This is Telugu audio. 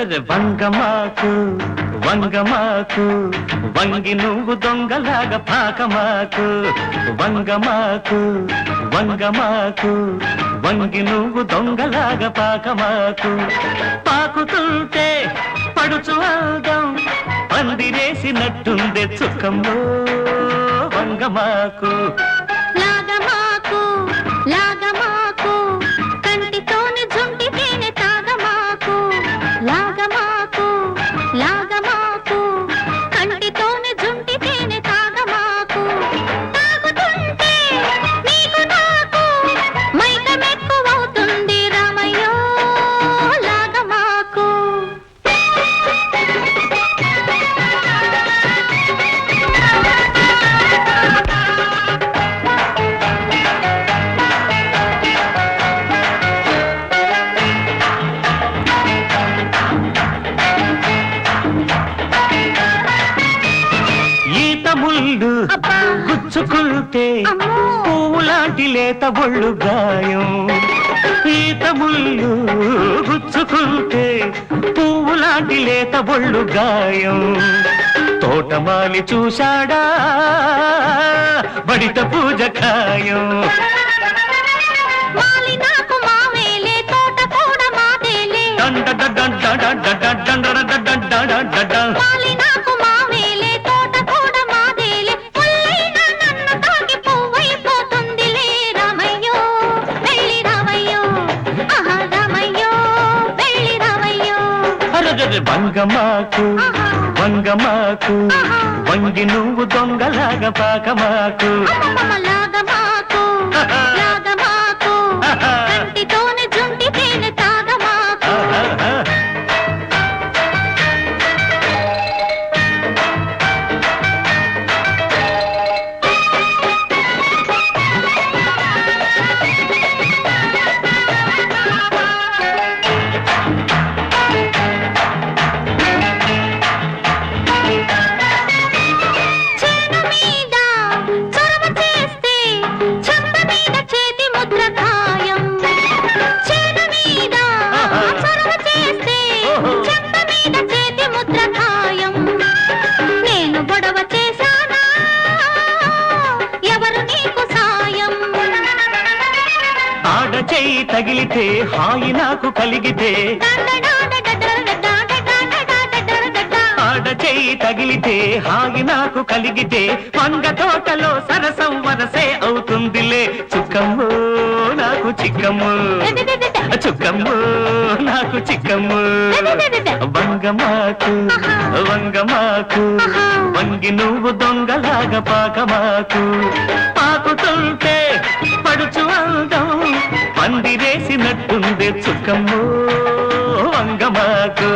అదే వంగమాకు వంగమాకు వంగి నువ్వు దొంగలాగా పాకమాకు. వంగమాకు వంగమాకు వంగి నువ్వు దొంగలాగా పాకమాకు. పాకుతుంటే పడుచు అందం పందిరేసినట్టుందే చుక్కమ్మో వంగమాకు లాగమాకు లాగమాకు అమ్మో! పువ్వులాంటి లేత ఒళ్ళు గాయం. ఈత ముళ్ళు గుచ్చుకుంటే పువ్వులాంటి లేత ఒళ్ళు గాయం. తోటమాలి చూశాడా? బడిత పూజ ఖాయం. వంగమాకు ఆహా. వంగమాకు ఆహా. వంగి నువ్వు దొంగలాగా పాకమాకు. తగిలితే హాయి నాకు కలిగితే. ఆడ చెయ్యి తగిలితే హాయి నాకు కలిగితే. వంగ తోటలో సరసం వరసే అవుతుందిలే. చుక్కమ్ము నాకు చిక్కమ్ము. చుక్కమ్ము. నాకు చిక్కమ్ము వంగమాకు వంగమాకు. వంగి నువ్వు దొంగలాగా పాకమాకు. పాకుతుంటే పడుచు అందం. పందిరేసినట్టుంది చుక్కమ్ము వంగమాకు.